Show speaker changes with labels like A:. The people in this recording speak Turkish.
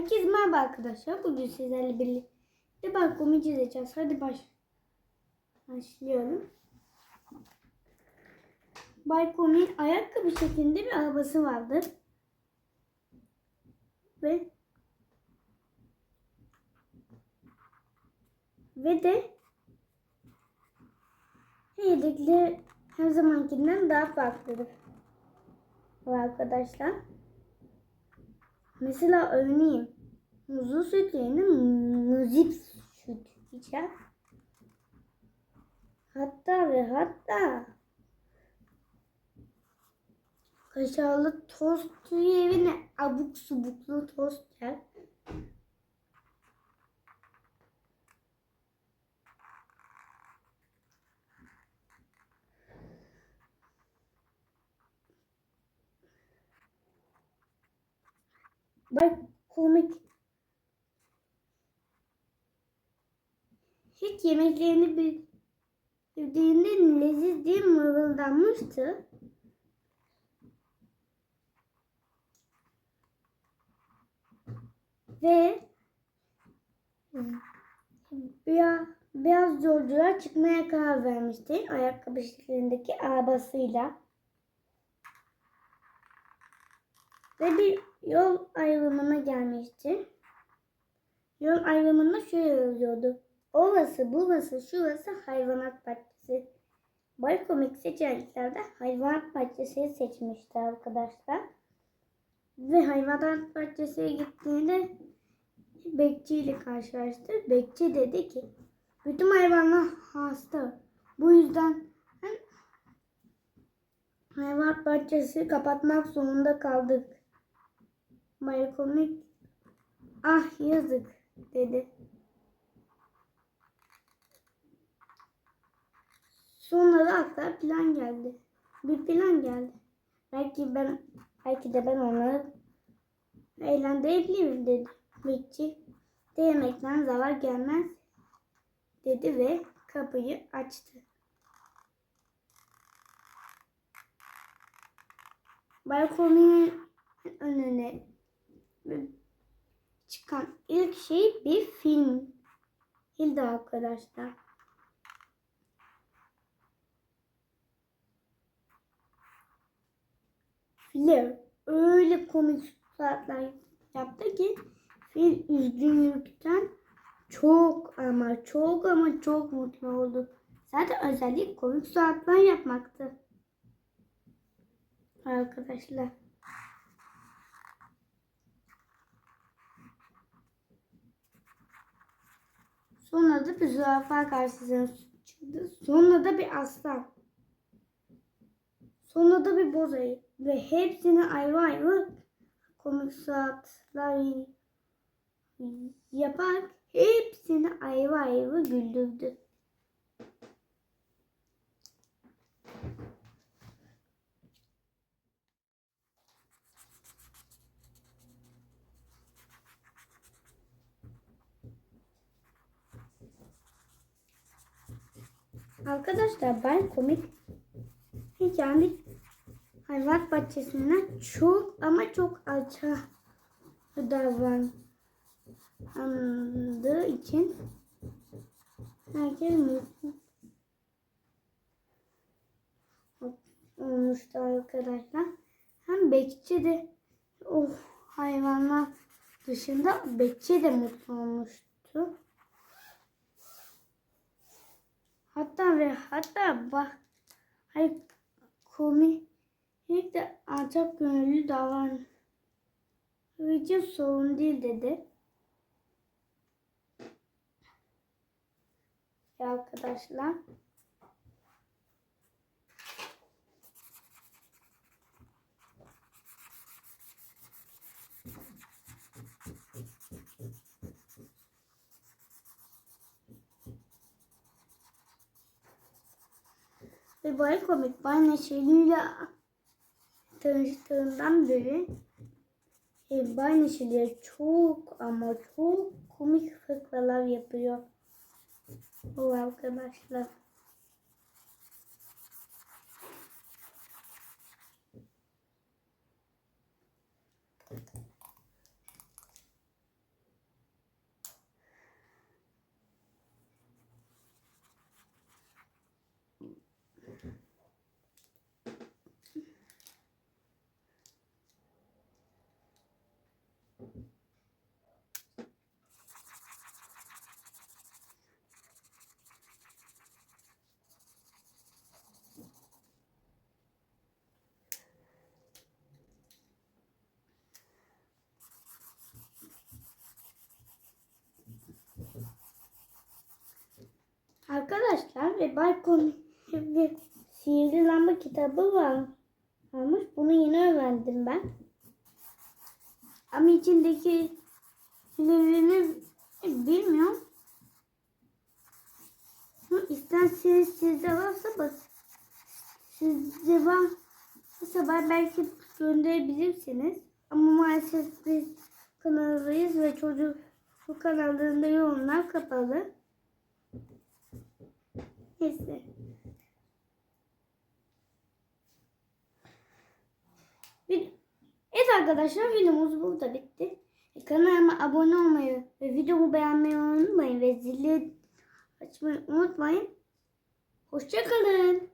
A: Herkese merhaba arkadaşlar. Bugün sizlerle birlikte balkonumu çizeceğiz. Hadi baş başlayalım. Balkonun ayakkabı şeklinde bir arabası vardır. Ve ve de yedekli her zamankinden daha farklıdır. Arkadaşlar. Mesela örneğin muzlu süt yerine muzip süt içer. Hatta ve hatta kaşarlı tost yerine abuk subuklu tost yer. Bak komik. Hiç yemeklerini bildiğinde leziz diye mırıldanmıştı. Ve biraz, biraz yolcular çıkmaya karar vermişti. Ayakkabı şeklindeki arabasıyla. Ve bir yol ayrımına gelmişti. Yol ayrımında şöyle yazıyordu. Orası, burası, şurası hayvanat bahçesi. Baykomik seçeneklerde hayvanat bahçesini seçmişti arkadaşlar. Ve hayvanat bahçesine gittiğinde bekçi ile karşılaştı. Bekçi dedi ki bütün hayvanlar hasta. Bu yüzden hayvanat bahçesi kapatmak zorunda kaldık. Baykomik ah yazık dedi. Sonra da akla plan geldi. Bir plan geldi. Belki ben belki de ben onları eğlendirebilirim dedi. Bekçi de yemekten zarar gelmez dedi ve kapıyı açtı. Balkonun önüne çıkan ilk şey bir film. Hilda arkadaşlar. Fil öyle komik saatler yaptı ki fil üzgünlükten çok ama çok ama çok mutlu oldu. Zaten özellik komik saatler yapmaktı. Arkadaşlar. Sonra da bir zürafa karşısına çıktı. Sonra da bir aslan. Sonra da bir boz ayı. Ve hepsini ayrı ayrı komik saatler yapar. Hepsini ayrı ayrı güldürdü. Arkadaşlar ben komik kendi hayvan bahçesinden çok ama çok alçak davrandığı için herkes mutlu olmuştu arkadaşlar. Hem bekçi de oh hayvanlar dışında bekçi de mutlu olmuştu. Hatta ve hatta bak hayır komik de alçak gönüllü davran için sorun değil dedi. Ya arkadaşlar. Ve Bay Komik Bay Neşeli'yle tanıştığından beri e, Bay Neşeli'ye çok ama çok komik fıkralar yapıyor. Bu arkadaşlar. Arkadaşlar ve balkon bir sihirli lamba kitabı var. Varmış. Bunu yeni öğrendim ben. Ama içindeki sihirlerini bilmiyorum. İsterseniz sizde varsa bak. Sizde varsa var belki gönderebilirsiniz. Ama maalesef biz kanaldayız ve çocuk bu kanallarında yorumlar kapalı. Neyse. Bir- Evet arkadaşlar videomuz burada bitti. Kanalıma abone olmayı ve videomu beğenmeyi unutmayın ve zili açmayı unutmayın. Hoşçakalın.